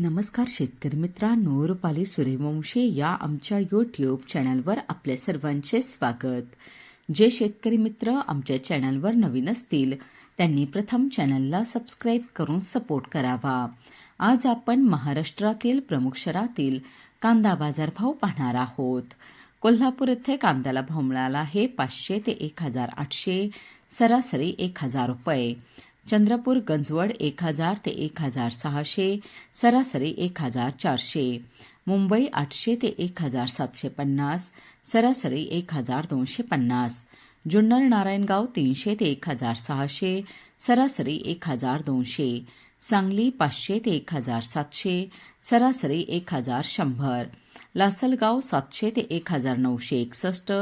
नमस्कार शेतकरी मित्रांनो रुपाली सूर्यवंशी या आमच्या यूट्यूब चॅनलवर आपल्या सर्वांचे स्वागत. जे शेतकरी मित्र आमच्या चॅनलवर नवीन असतील त्यांनी प्रथम चॅनलला सबस्क्राईब करून सपोर्ट करावा. आज आपण महाराष्ट्रातील प्रमुख शहरातील कांदा बाजारभाव पाहणार आहोत. कोल्हापूर येथे कांद्याला भाव मिळाला आहे पाचशे ते एक हजार आठशे सरासरी एक हजार रुपये. चंद्रपूर गंजवड एक हजार ते एक हजार सहाशे सरासरी एक हजार चारशे. मुंबई आठशे ते एक हजार सातशे पन्नास सरासरी एक हजार दोनशे पन्नास. जुन्नर नारायणगाव तीनशे ते एक हजार सहाशे सरासरी एक हजार दोनशे. सांगली पाचशे ते एक हजार सातशे सरासरी एक हजार शंभर लासलगाव सातशे ते एक हजार नऊशे एकसष्ट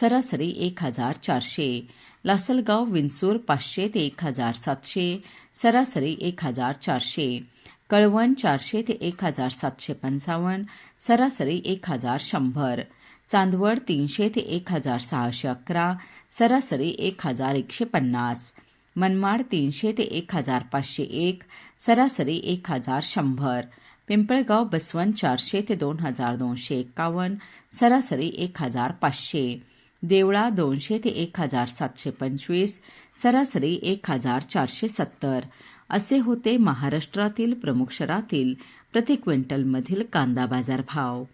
सरासरी एक हजार चारशे लासलगाव विंचूर पाचशे ते एक हजार सातशे सरासरी एक हजार चारशे कळवण चारशे ते एक हजार सातशे पंचावन्न सरासरी एक हजार शंभर चांदवड तीनशे ते एक हजार सहाशे अकरा सरासरी एक हजार एकशे पन्नास मनमाड तीनशे ते एक हजार पाचशे एक सरासरी एक हजार शंभर. पिंपळगाव बसवन चारशे ते दोन हजार दोनशे एक्कावन्न सरासरी एक हजार पाचशे. देवळा दोनशे ते एक हजार सातशे पंचवीस सरासरी एक हजार चारशे सत्तर. असे होते महाराष्ट्रातील प्रमुख शहरातील प्रति क्विंटलमधील कांदा बाजार भाव